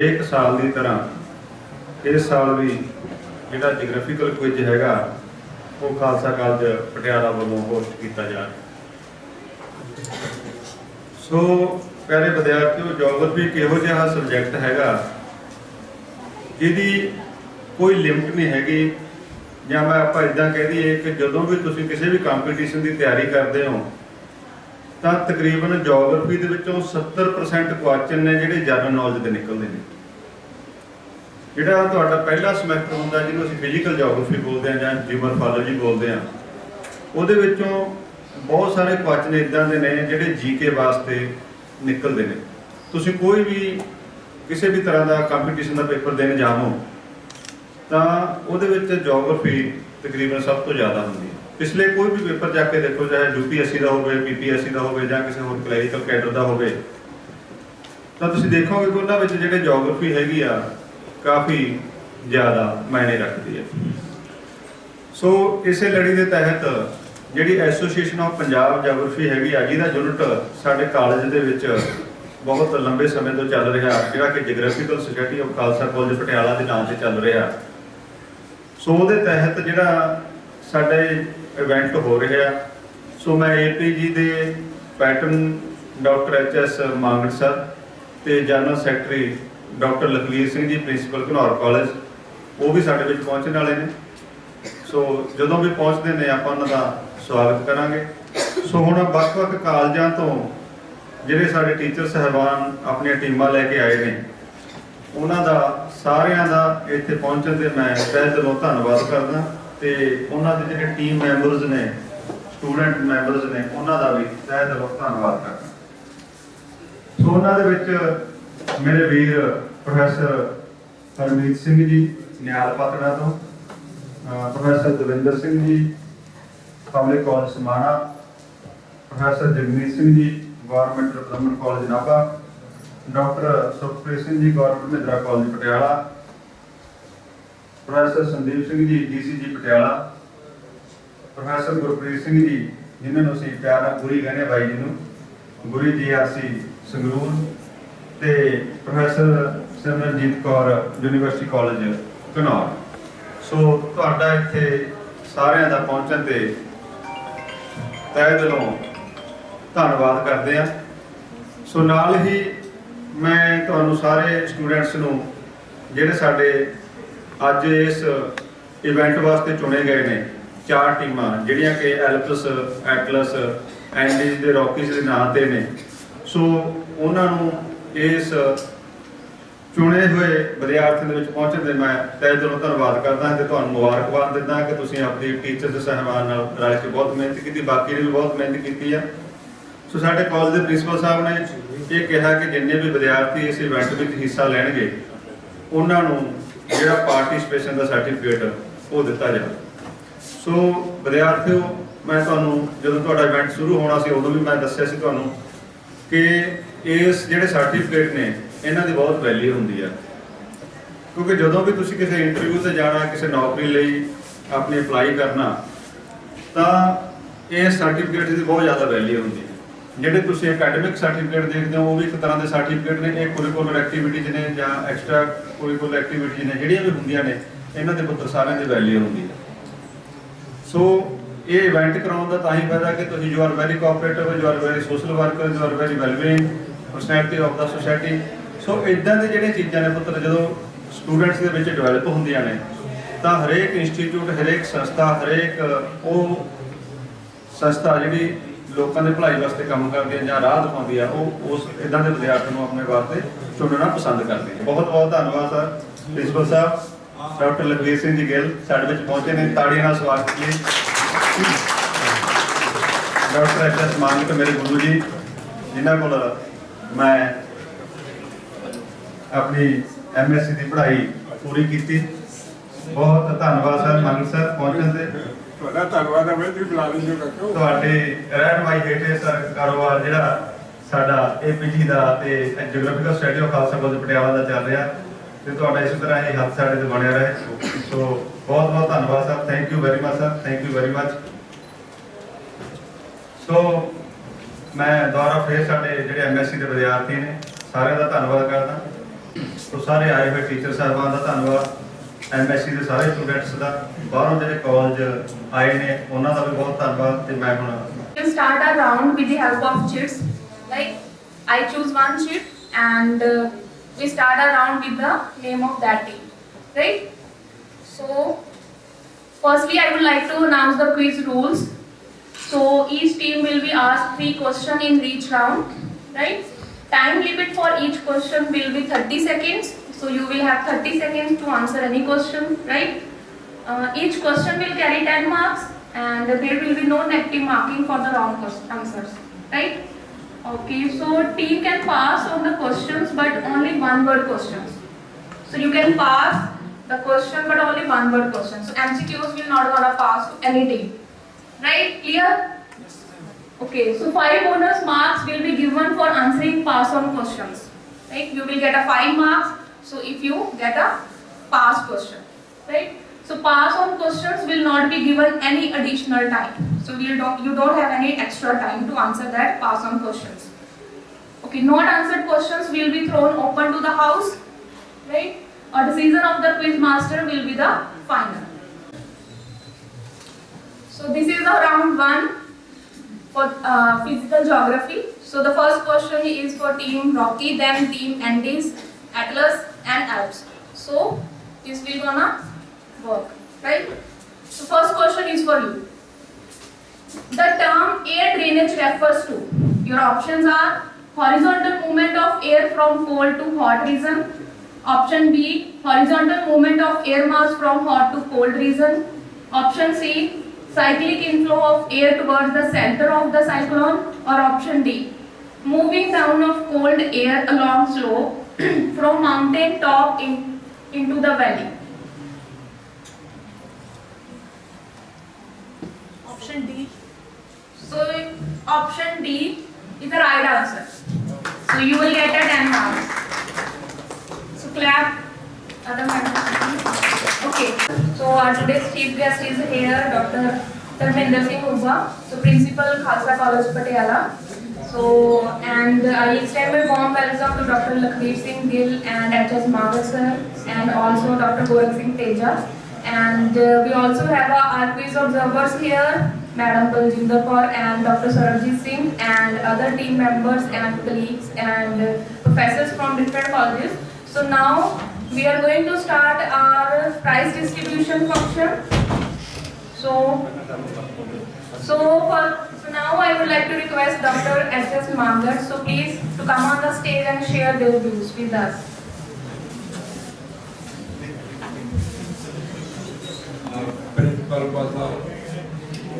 ਇੱਕ ਸਾਲ ਦੀ ਤਰ੍ਹਾਂ ਇਸ ਸਾਲ ਵੀ ਜਿਹੜਾ ਜੀਓਗ੍ਰਾਫੀਕਲ ਕੁਇਜ਼ ਹੈਗਾ, ਉਹ ਖਾਲਸਾ ਕਾਲਜ ਪਟਿਆਲਾ ਵੱਲੋਂ ਹੋਸਟ ਕੀਤਾ ਜਾ ਰਿਹਾ। ਸੋ ਪਿਆਰੇ ਵਿਦਿਆਰਥੀਓ ਜੀਓਗ੍ਰਾਫੀ ਇੱਕ ਇਹੋ ਜਿਹਾ ਸਬਜੈਕਟ ਹੈਗਾ ਜਿਹਦੀ ਕੋਈ ਲਿਮਟ ਨਹੀਂ ਹੈਗੀ। ਜਾਂ ਮੈਂ ਆਪਾਂ ਇਦਾਂ ਕਹਿ ਦਈਏ ਕਿ ਜਦੋਂ ਵੀ ਤੁਸੀਂ ਕਿਸੇ ਵੀ ਕੰਪੀਟੀਸ਼ਨ ਦੀ ਤਿਆਰੀ ਕਰਦੇ ਹੋ ਤਾਂ ਤਕਰੀਬਨ ਜੀਓਗ੍ਰਾਫੀ ਦੇ ਵਿੱਚੋਂ 70% ਕੁਐਸਚਨ ਨੇ ਜਿਹੜੇ ਜਨਰਲ ਨੌਲੇਜ ਦੇ ਨਿਕਲਦੇ ਨੇ। ਜਿਹੜਾ ਤੁਹਾਡਾ ਪਹਿਲਾ ਸਮੈਸਟਰ ਹੁੰਦਾ, ਜਿਹਨੂੰ ਅਸੀਂ ਫਿਜ਼ੀਕਲ ਜੀਓਗ੍ਰਾਫੀ ਬੋਲਦੇ ਹਾਂ ਜਾਂ ਜਿਓਮੋਰਫੋਲੋਜੀ ਬੋਲਦੇ ਹਾਂ, ਉਹਦੇ ਵਿੱਚੋਂ ਬਹੁਤ ਸਾਰੇ ਕੁਐਸਚਨ ਇਦਾਂ ਦੇ ਨੇ ਜਿਹੜੇ ਜੀਕੇ ਵਾਸਤੇ ਨਿਕਲਦੇ ਨੇ। ਤੁਸੀਂ ਕੋਈ ਵੀ ਕਿਸੇ ਵੀ ਤਰ੍ਹਾਂ ਦਾ ਕੰਪੀਟੀਸ਼ਨ ਦਾ ਪੇਪਰ ਦੇਣ ਜਾਵੋ, ਤਾਂ ਉਹਦੇ ਵਿੱਚ ਜੀਓਗ੍ਰਾਫੀ ਤਕਰੀਬਨ ਸਭ ਤੋਂ ਜ਼ਿਆਦਾ ਹੁੰਦੀ ਪਿਛਲੇ ਕੋਈ ਵੀ ਪੇਪਰ ਜਾ ਕੇ ਦੇਖੋ, ਚਾਹੇ ਯੂਪੀਐਸਸੀ ਦਾ ਹੋਵੇ ਪੀਪੀਐਸਸੀ ਦਾ ਹੋਵੇ, ਜਾਂ ਕਿਸੇ ਹੋਰ ਕਲੈਰੀਕਲ ਕੈਡਰ ਦਾ ਹੋਵੇ, ਤਾਂ ਤੁਸੀਂ ਦੇਖੋਗੇ ਕਿ ਉਹਨਾਂ ਵਿੱਚ ਜਿਹੜੇ ਜੀਓਗ੍ਰਾਫੀ ਹੈਗੀ ਆ, ਕਾਫੀ ਜ਼ਿਆਦਾ ਮਾਇਨੇ ਰੱਖਦੀ ਹੈ। ਸੋ ਇਸੇ ਲੜੀ ਦੇ ਤਹਿਤ ਜਿਹੜੀ ਐਸੋਸੀਏਸ਼ਨ ਆਫ ਪੰਜਾਬ ਜੀਓਗ੍ਰਾਫੀ ਹੈਗੀ ਆ, ਜਿਹਦਾ ਯੂਨਿਟ ਸਾਡੇ ਕਾਲਜ ਦੇ ਵਿੱਚ ਬਹੁਤ ਲੰਬੇ ਸਮੇਂ ਤੋਂ ਚੱਲ ਰਿਹਾ, ਜਿਹੜਾ ਕਿ geographical society of Khalsa college Patiala ਦੇ ਨਾਮ ਤੇ ਚੱਲ ਰਿਹਾ। ਸੋ ਉਹਦੇ ਤਹਿਤ ਜਿਹੜਾ ਸਾਡੇ ਇਵੈਂਟ ਹੋ ਰਿਹਾ ਸੋ ਮੈਂ ਏਪੀਜੀ ਦੇ patron doctor H S Mangar sir ਤੇ general secretary doctor Lakhvir Singh ji principal Ghanaur college ਉਹ ਵੀ ਸਾਡੇ ਵਿੱਚ ਪਹੁੰਚਣ ਵਾਲੇ ਨੇ। ਸੋ ਜਦੋਂ ਵੀ ਪਹੁੰਚਦੇ ਨੇ, ਆਪਾਂ ਉਹਨਾਂ ਦਾ ਸਵਾਗਤ ਕਰਾਂਗੇ। ਸੋ ਹੁਣ ਵੱਖ-ਵੱਖ ਕਾਲਜਾਂ ਤੋਂ ਜਿਹੜੇ ਸਾਡੇ ਟੀਚਰ ਸਹਿਬਾਨ ਆਪਣੀਆਂ ਟੀਮਾਂ ਲੈ ਕੇ ਆਏ ਨੇ, ਉਹਨਾਂ ਦਾ ਸਾਰਿਆਂ ਦਾ ਇੱਥੇ ਪਹੁੰਚਣ ਤੇ ਮੈਂ ਤਹਿ ਦਿਲੋਂ ਧੰਨਵਾਦ ਕਰਦਾ। ਤੇ ਉਹਨਾਂ ਦੇ ਜਿਹੜੇ ਟੀਮ ਮੈਂਬਰਸ ਨੇ ਸਟੂਡੈਂਟ ਮੈਂਬਰਸ ਨੇ, ਉਹਨਾਂ ਦਾ ਵੀ ਤਹਿ ਦਿਲੋਂ ਧੰਨਵਾਦ ਕਰਦਾ। ਸੋ ਉਹਨਾਂ ਦੇ ਵਿੱਚ ਮੇਰੇ ਵੀਰ ਪ੍ਰੋਫੈਸਰ ਹਰਮੀਤ ਸਿੰਘ ਜੀ, ਨਿਆਲ ਪਾਤੜਾ ਤੋਂ professor Davinder Singh ji, public college Samana, professor Jagmeet Singh ji, government ਬ੍ਰਹਮਣ college Nabha, doctor Sukhpreet Singh ji, government Mahindra college Patiala professor Sandeep Singh ji DCG Patiala, professor Gurpreet Singh ji, ਜਿਨ੍ਹਾਂ ਨੂੰ ਅਸੀਂ ਪਿਆਰ ਨਾਲ ਗੁਰੀ ਕਹਿੰਦੇ ਆ ਬਾਈ ਜੀ ਨੂੰ, Guri GRC Sangrur ਤੇ professor Simranjit Kaur university college Ghanaur. So ਤੁਹਾਡਾ ਇੱਥੇ ਸਾਰਿਆਂ ਦਾ ਪਹੁੰਚਣ ਤੇ ਤਹਿ ਦਿਲੋਂ ਧੰਨਵਾਦ ਕਰਦੇ ਆ ਸੋ ਨਾਲ ਹੀ ਮੈਂ ਤੁਹਾਨੂੰ ਸਾਰੇ ਸਟੂਡੈਂਟਸ ਨੂੰ, ਜਿਹੜੇ ਸਾਡੇ ਅੱਜ ਇਸ ਇਵੈਂਟ ਵਾਸਤੇ ਚੁਣੇ ਗਏ ਨੇ ਚਾਰ ਟੀਮਾਂ, ਜਿਹੜੀਆਂ ਕਿ ਐਲਪਸ ਐਟਲਸ ਐਂਡੀਜ਼ ਦੇ ਰੌਕੀਜ਼ ਦੇ ਨਾਂ ਤੇ ਨੇ। ਸੋ ਉਹਨਾਂ ਨੂੰ ਇਸ ਚੁਣੇ ਹੋਏ ਵਿਦਿਆਰਥੀਆਂ ਦੇ ਵਿੱਚ ਪਹੁੰਚਣ ਦੇ ਮੈਂ ਤਹਿ ਦਿਲੋਂ ਧੰਨਵਾਦ ਕਰਦਾ ਹਾਂ ਤੇ ਤੁਹਾਨੂੰ ਮੁਬਾਰਕਬਾਦ ਦਿੰਦਾ ਕਿ ਤੁਸੀਂ ਆਪਣੀ ਟੀਚਰ ਦੇ ਸਹਿਬਾਨ ਨਾਲ ਰਲ ਕੇ ਬਹੁਤ ਮਿਹਨਤ ਕੀਤੀ, ਬਾਕੀ ਨੇ ਵੀ ਬਹੁਤ ਮਿਹਨਤ ਕੀਤੀ ਆ। ਸੋ ਸਾਡੇ ਕਾਲਜ ਦੇ ਪ੍ਰਿੰਸੀਪਲ ਸਾਹਿਬ ਨੇ ਇਹ ਕਿਹਾ ਕਿ ਜਿੰਨੇ ਵੀ ਵਿਦਿਆਰਥੀ ਇਸ ਇਵੈਂਟ ਵਿੱਚ ਹਿੱਸਾ ਲੈਣਗੇ, ਉਹਨਾਂ ਨੂੰ ਜਿਹੜਾ ਪਾਰਟਿਸਪੇਸ਼ਨ ਦਾ ਸਰਟੀਫਿਕੇਟ ਉਹ ਦਿੱਤਾ ਜਾਵੇ। ਸੋ ਵਿਦਿਆਰਥੀਓ, ਮੈਂ ਤੁਹਾਨੂੰ ਜਦੋਂ ਤੁਹਾਡਾ ਇਵੈਂਟ ਸ਼ੁਰੂ ਹੋਣਾ ਸੀ, ਉਦੋਂ ਵੀ ਮੈਂ ਦੱਸਿਆ ਸੀ ਤੁਹਾਨੂੰ ਕਿ ਇਸ ਜਿਹੜੇ ਸਰਟੀਫਿਕੇਟ ਨੇ, ਇਹਨਾਂ ਦੀ ਬਹੁਤ ਵੈਲਿਊ ਹੁੰਦੀ ਆ। ਕਿਉਂਕਿ ਜਦੋਂ ਵੀ ਤੁਸੀਂ ਕਿਸੇ ਇੰਟਰਵਿਊ ਤੇ ਜਾਣਾ, ਕਿਸੇ ਨੌਕਰੀ ਲਈ ਆਪਣੀ ਅਪਲਾਈ ਕਰਨਾ, ਤਾਂ ਇਹ ਸਰਟੀਫਿਕੇਟ ਦੀ ਬਹੁਤ ਜ਼ਿਆਦਾ ਵੈਲਿਊ ਹੁੰਦੀ ਜਿਹੜੇ ਤੁਸੀਂ ਅਕੈਡਮਿਕ ਸਰਟੀਫਿਕੇਟ ਦੇਖਦੇ ਹੋ, ਉਹ ਵੀ ਇੱਕ ਤਰ੍ਹਾਂ ਦੇ ਸਰਟੀਫਿਕੇਟ ਨੇ। ਇਹ ਕੁਰਿਕੂਲਰ ਐਕਟੀਵਿਟੀਜ਼ ਨੇ ਜਾਂ ਐਕਸਟਰਾ ਕੁਰਿਕੂਲਰ ਐਕਟੀਵਿਟੀਜ਼ ਨੇ, ਜਿਹੜੀਆਂ ਵੀ ਹੁੰਦੀਆਂ ਨੇ, ਇਹਨਾਂ ਦੇ ਪੁੱਤਰ ਸਾਰਿਆਂ ਦੀ ਵੈਲਿਊ ਹੁੰਦੀ ਹੈ। ਸੋ ਇਹ ਇਵੈਂਟ ਕਰਾਉਣ ਦਾ ਤਾਂ ਹੀ ਫਾਇਦਾ ਕਿ ਤੁਸੀਂ you are very cooperative you are very social worker you are very wellbeing personality of the society so ਇਦਾਂ ਦੇ ਜਿਹੜੇ ਚੀਜ਼ਾਂ ਨੇ ਪੁੱਤਰ, ਜਦੋਂ ਸਟੂਡੈਂਟਸ ਦੇ ਵਿੱਚ ਡਿਵੈਲਪ ਹੁੰਦੀਆਂ ਨੇ, ਤਾਂ ਹਰੇਕ ਇੰਸਟੀਚਿਊਟ ਹਰੇਕ ਸੰਸਥਾ, ਹਰੇਕ ਉਹ ਸੰਸਥਾ ਜਿਹੜੀ ਲੋਕਾਂ ਦੇ ਭਲਾਈ ਵਾਸਤੇ ਕੰਮ ਕਰਦੇ ਆ ਜਾਂ ਰਾਹ ਦਿਖਾਉਂਦੀ ਆ ਉਹ ਉਸ ਇਦਾਂ ਦੇ ਵਿਦਿਆਰਥੀ ਨੂੰ ਆਪਣੇ ਵਾਸਤੇ ਚੁਣਨਾ ਪਸੰਦ ਕਰਦੇ ਹੈ। ਬਹੁਤ ਬਹੁਤ ਧੰਨਵਾਦ ਸਰ। ਪ੍ਰਿੰਸੀਪਲ ਸਾਹਿਬ, ਡਾਕਟਰ ਲਖਵੀਰ ਸਿੰਘ ਜੀ ਗਿੱਲ ਸਾਡੇ ਵਿੱਚ ਪਹੁੰਚੇ ਨੇ। ਤਾੜੀਆਂ ਨਾਲ ਸਵਾਗਤ ਜੀ। ਡਾਕਟਰ ਐਸ ਮਾਨਕ ਮੇਰੇ ਗੁਰੂ ਜੀ, ਜਿਨ੍ਹਾਂ ਕੋਲ ਮੈਂ ਆਪਣੀ ਐਮਐਸਸੀ ਦੀ ਪੜ੍ਹਾਈ ਪੂਰੀ ਕੀਤੀ। ਬਹੁਤ ਧੰਨਵਾਦ ਸਰ ਮੰਗ ਸਰ, ਪਹੁੰਚਣ ਤੇ। ਤੁਹਾਡਾ ਧੰਨਵਾਦ ਹੈ, ਮੈਂ ਤੁਸੀਂ ਬੁਲਾ ਲਿਓ ਕਾਕੋ ਤੁਹਾਡੇ ਰਹਿਣ ਹੇਠੇ ਸਰ ਕਾਰੋਬਾਰ ਜਿਹੜਾ ਸਾਡਾ ਏਪੀਜੀ ਦਾ ਤੇ geographical study of Khalsa college Patiala ਦਾ ਚੱਲ ਰਿਹਾ ਤੇ ਤੁਹਾਡਾ ਇਸੇ ਤਰ੍ਹਾਂ ਹੀ ਹੱਥ ਸਾਡੇ ਤੇ ਬਣਿਆ ਰਹੇ। ਸੋ ਬਹੁਤ ਬਹੁਤ ਧੰਨਵਾਦ sir thank you very much sir thank you very much so ਮੈਂ ਦੁਬਾਰਾ ਫੇਰ ਸਾਡੇ ਜਿਹੜੇ ਐਮਐਸਸੀ ਦੇ ਵਿਦਿਆਰਥੀ ਨੇ, ਸਾਰਿਆਂ ਦਾ ਧੰਨਵਾਦ ਕਰਦਾ। ਸੋ ਸਾਰੇ ਆਏ ਹੋਏ ਟੀਚਰ ਸਾਹਿਬਾਨ ਦਾ ਧੰਨਵਾਦ। ਐਮਐਸਸੀ ਦੇ ਸਾਰੇ ਸਟੂਡੈਂਟਸ ਦਾ ਬਾਹਰੋਂ ਜਿਹੜੇ ਕਾਲਜ ਆਏ ਨੇ ਉਹਨਾਂ ਦਾ ਵੀ ਬਹੁਤ ਧੰਨਵਾਦ ਤੇ ਮੈਂ ਹੁਣ We'll start our round with the help of cheats. Like I choose one cheat and uh, we start our round with the name of that team. Right? So, firstly, I would like to announce the quiz rules. So each team will be asked three questions in each round. Right? Time limit for each question will be 30 seconds. so you will have 30 seconds to answer any question. Right? Uh, each question will carry 10 marks and there will be no negative marking for the wrong answers. Right? Okay, so team can pass on the questions but only one word questions. So you can pass the question but only one word questions. So MCQs will not gonna pass to any team. Right? Clear? Okay, so five bonus marks will be given for answering pass on questions. Right? You will get a five marks. So if you get a pass question. Right? So pass on questions will not be given any additional time. So you don't you don't have any extra time to answer that pass on questions. Okay, not answered questions will be thrown open to the house. Right? A decision of the quiz master will be the final. So this is the round one for uh, physical geography. So the first question is for team Rocky, then team Andes, Atlas and Alps. So this will gonna work, right? So first question is for you. The term air drainage refers to. Your options are horizontal movement of air from cold to hot region. Option B, horizontal movement of air mass from hot to cold region. Option C, cyclic inflow of air towards the center of the cyclone. Or option D, moving down of cold air along slope from mountain top in, into the valley. Option D. So option D is the right answer. So you will get a 10 marks. So clap. Other. Okay. So our today's chief guest is here, Dr. Dharmender Singh Hubba, so Principal Khalsa College Patiala. So and I extend my warm welcome to Dr. Lakhbir Singh Gill and H.S. Magar sir and also Dr. Gorak Singh Teja. And uh, we also have our quiz observers here, Madam Baljinder Kaur and Dr. Sarabjit Singh and other team members and colleagues and uh, professors from different colleges. So now we are going to start our prize distribution function. So, so for like to request Dr. S.S. Mangar, so please to come on the stage and share their views with us. Principal ਪਾਸਾ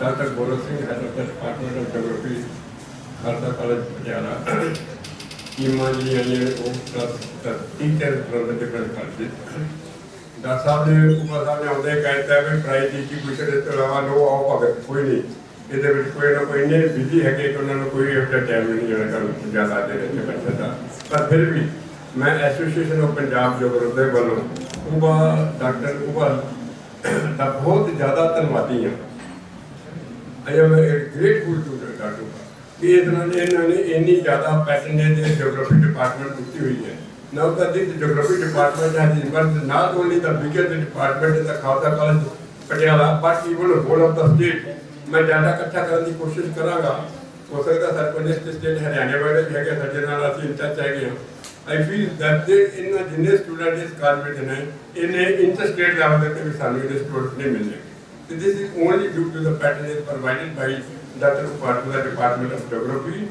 doctor Gorakh Singh head of department of geography Khalsa college Patiala ਟੀਮਾਂ ਜੀ ਆਈਆਂ ਨੇ ਉਹ plus teacher from the different colleges doctor ਸਾਹਿਬ ਨੇ ਉਪਰ ਸਾਹਿਬ ਨੇ ਆਉਂਦੇ ਕਹਿੰਦਾ ਵੀ ਪ੍ਰਾਈਜ਼ ਡਿਸਟ੍ਰੀਬਿਊਸ਼ਨ ਦੇ ਤੋਂ ਇਲਾਵਾ ਨੋ ਆਓ ਭਾਵੇਂ ਕੋਈ ਨਹੀਂ ਇਹਦੇ ਵਿੱਚ ਕੋਈ ਨਾ ਕੋਈ ਇੰਨੇ ਬਿਜ਼ੀ ਹੈਗੇ ਕਿ ਉਹਨਾਂ ਨੂੰ ਕੋਈ ਇਹਦਾ ਟਾਈਮ ਨਹੀਂ ਜਿਹੜਾ ਕਰ ਜ਼ਿਆਦਾ ਦੇ ਰਹੇ ਬੱਚੇ ਦਾ ਪਰ ਫਿਰ ਵੀ ਮੈਂ ਐਸੋਸੀਏਸ਼ਨ ਆਫ ਪੰਜਾਬ ਜੋਗਰ ਦੇ ਵੱਲੋਂ ਉਬਾ ਡਾਕਟਰ ਉਬਾ ਦਾ ਬਹੁਤ ਜ਼ਿਆਦਾ ਧੰਨਵਾਦੀ ਹਾਂ I am grateful to doctor ਕਿ ਇਹਨਾਂ ਨੇ ਇਹਨਾਂ ਨੇ ਇੰਨੀ ਜ਼ਿਆਦਾ ਪੈਸ਼ਨੇਟ ਦੇ ਜੀਓਗ੍ਰਾਫੀ ਡਿਪਾਰਟਮੈਂਟ ਦਿੱਤੀ ਹੋਈ ਹੈ Now that this geography department has emerged not only the biggest department in the Khalsa College Patiala, but even the whole of the state. ਮੈਂ ਡਾਟਾ ਇਕੱਠਾ ਕਰਨ ਦੀ ਕੋਸ਼ਿਸ਼ ਕਰਾਂਗਾ ਹੋ ਸਕਦਾ ਸਰਪੰਚ ਤੇ ਸਟੇਟ ਹਰਿਆਣਾ ਵਾਲੇ ਵੀ ਹੈਗੇ ਸਾਡੇ ਨਾਲ ਅਸੀਂ ਇੰਟਚ ਹੈਗੇ ਹਾਂ ਆਈ ਫੀਲ ਦੈਟ ਦੇ ਇਨ ਜਿੰਨੇ ਸਟੂਡੈਂਟ ਇਸ ਕਾਲਜ ਨੇ ਇਹਨੇ ਇੰਟਰਸਟ ਰੇਟ ਲੈਵਲ ਤੇ ਵੀ ਸਾਨੂੰ ਇਹਦੇ ਸਟੂਡੈਂਟ ਨਹੀਂ ਮਿਲਣਗੇ ਤੇ this is only due to the patron is provided by doctor Upadhyay department of geography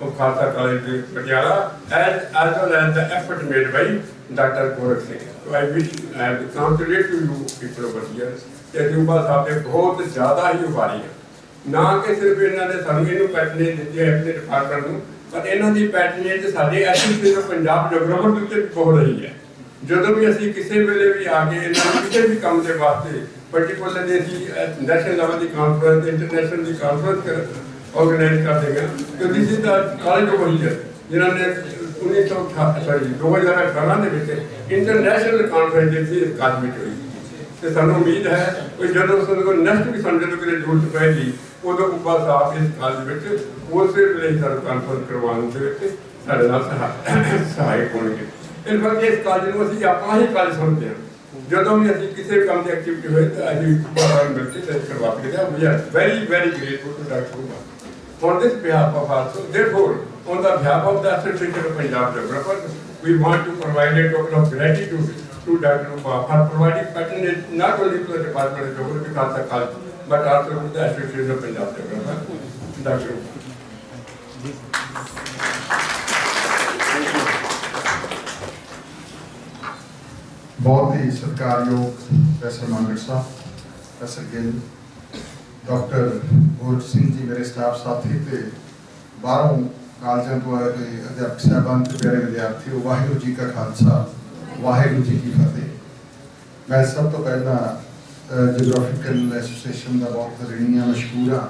of Khalsa College Patiala as, as well as the effort made by Dr. Gorak Singh. So I wish I have congratulate to you people over here. ਕਿ ਅਜੂਬਾ ਸਾਹਿਬ ਦੇ ਬਹੁਤ ਜ਼ਿਆਦਾ ਹੀ ਉਭਾਰੀ ਹੈ। ਨਾ ਕਿ ਸਿਰਫ ਇਹਨਾਂ ਨੇ ਸਾਨੂੰ ਇਹਨੂੰ ਪੈਟਰਨੇਜ ਦਿੱਤੀ ਹੈ ਆਪਣੇ ਡਿਪਾਰਟਮੈਂਟ ਨੂੰ, ਪਰ ਇਹਨਾਂ ਦੀ ਪੈਟਰਨੇਜ ਸਾਡੇ ਐਸੋਸੀਏਸ਼ਨ ਪੰਜਾਬ ਜੋਗਰਾਫਰ ਦੇ ਉੱਤੇ ਵੀ ਹੋ ਰਹੀ ਹੈ। ਜਦੋਂ ਵੀ ਅਸੀਂ ਕਿਸੇ ਵੇਲੇ ਵੀ ਆ ਕੇ ਇਹਨਾਂ ਨੂੰ ਕਿਸੇ ਵੀ ਕੰਮ ਦੇ ਵਾਸਤੇ ਪਾਰਟਿਕੂਲਰਲੀ ਅਸੀਂ ਨੈਸ਼ਨਲ ਲੈਵਲ ਦੀ ਕਾਨਫਰੰਸ ਇੰਟਰਨੈਸ਼ਨਲ ਦੀ ਕਾਨਫਰੰਸ ਆਰਗੇਨਾਈਜ਼ ਕਰਦੇ ਹਾਂ ਕਿ this is the college of India ਜਿਨ੍ਹਾਂ ਨੇ 1968 ਸੌਰੀ 2018 ਦੇ ਵਿੱਚ ਇੰਟਰਨੈਸ਼ਨਲ ਕਾਨਫਰੰਸ ਜਿਹੜੀ ਇਸ ਕਾਲਜ ਵਿੱਚ ਹੋਈ। ਤੇ ਸਾਨੂੰ ਉਮੀਦ ਹੈ ਕਿ ਜਦੋਂ ਸਾਨੂੰ ਕੋਈ ਨੈਕਸਟ ਵੀ ਸਾਨੂੰ ਜਦੋਂ ਕਿਤੇ ਜ਼ਰੂਰਤ ਪਏਗੀ ਉਦੋਂ ਉੱਪਾ ਸਾਹਿਬ ਇਸ ਕਾਲਜ ਵਿੱਚ ਉਸੇ ਵੇਲੇ ਹੀ ਸਾਨੂੰ ਕਾਨਫਰੰਸ ਕਰਵਾਉਣ ਦੇ ਵਿੱਚ ਸਾਡੇ ਨਾਲ ਸਹਾ- ਸਹਾਇਕ ਹੋਣਗੇ। ਇਨਫੈਕਟ ਇਸ ਕਾਲਜ ਨੂੰ ਅਸੀਂ ਆਪਣਾ ਹੀ ਕਾਲਜ ਸਮਝਦੇ ਹਾਂ। ਜਦੋਂ ਵੀ ਅਸੀਂ ਕਿਸੇ ਕੰਮ ਦੀ ਐਕਟੀਵਿਟੀ ਹੋਏ ਤਾਂ ਅਸੀਂ ਬਾਹਰ ਮਿਲ ਕੇ ਤੇ ਕਰਵਾ ਕੇ ਦਿਆ we are very very grateful to doctor Kumar For this behalf of also, therefore, on the behalf of the Association of Punjab Developers, we want to provide a token of gratitude to Dr. Kumar for providing patronage not only to the Department of Geography, Khalsa College, but also to the Association of Punjab Developers. Dr. Kumar. ਬਹੁਤ ਹੀ ਸਤਿਕਾਰਯੋਗ professor Mangar ਸਾਹਿਬ professor Gill doctor Guraj Singh ji ਮੇਰੇ staff ਸਾਥੀ ਤੇ ਬਾਹਰੋਂ ਕਾਲਜਾਂ ਤੋਂ ਆਏ ਹੋਏ ਅਧਿਆਪਕ ਸਾਹਿਬਾਨ ਤੇ ਪਿਆਰੇ ਵਿਦਿਆਰਥੀਓ ਵਾਹਿਗੁਰੂ ਜੀ ਕਾ ਖਾਲਸਾ ਵਾਹਿਗੁਰੂ ਜੀ ਕੀ ਫਤਿਹ। ਮੈਂ ਸਭ ਤੋਂ ਪਹਿਲਾਂ ਜੀਓਗ੍ਰਾਫਿਕਲ ਐਸੋਸੀਏਸ਼ਨ ਦਾ ਬਹੁਤ ਰਿਣੀ ਹਾਂ ਮਸ਼ਕੂਰ ਹਾਂ,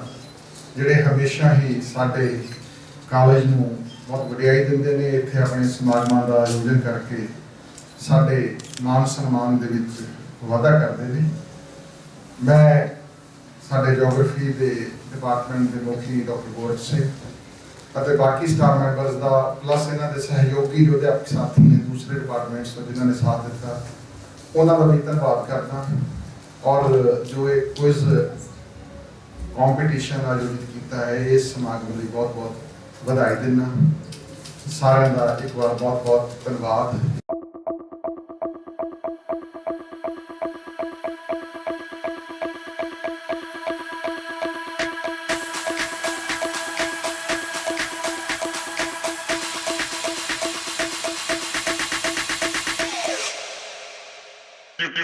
ਜਿਹੜੇ ਹਮੇਸ਼ਾ ਹੀ ਸਾਡੇ ਕਾਲਜ ਨੂੰ ਬਹੁਤ ਵਡਿਆਈ ਦਿੰਦੇ ਨੇ, ਇੱਥੇ ਆਪਣੇ ਸਮਾਗਮਾਂ ਦਾ ਆਯੋਜਨ ਕਰਕੇ ਸਾਡੇ ਮਾਨ ਸਨਮਾਨ ਦੇ ਵਿੱਚ ਵਾਧਾ ਕਰਦੇ ਨੇ। ਮੈਂ ਸਾਡੇ ਜੀਓਗ੍ਰਾਫੀ ਦੇ ਡਿਪਾਰਟਮੈਂਟ ਦੇ ਮੁਖੀ ਡਾਕਟਰ ਗੋਰਖ ਸਿੰਘ ਅਤੇ ਬਾਕੀ ਸਟਾਫ ਮੈਂਬਰਸ ਦਾ ਪਲੱਸ ਇਹਨਾਂ ਦੇ ਸਹਿਯੋਗੀ ਜੋ ਅਧਿਆਪਕ ਸਾਥੀ ਨੇ ਦੂਸਰੇ ਡਿਪਾਰਟਮੈਂਟਸ ਤੋਂ ਜਿਨ੍ਹਾਂ ਨੇ ਸਾਥ ਦਿੱਤਾ, ਉਹਨਾਂ ਦਾ ਵੀ ਧੰਨਵਾਦ ਕਰਦਾ। ਔਰ ਜੋ ਇਹ ਕੁਇਜ਼ ਕੰਪੀਟੀਸ਼ਨ ਆਯੋਜਿਤ ਕੀਤਾ ਹੈ ਇਸ ਸਮਾਗਮ ਲਈ ਬਹੁਤ ਬਹੁਤ ਵਧਾਈ ਦਿੰਦਾ। ਸਾਰਿਆਂ ਦਾ ਇੱਕ ਵਾਰ ਬਹੁਤ ਬਹੁਤ ਧੰਨਵਾਦ।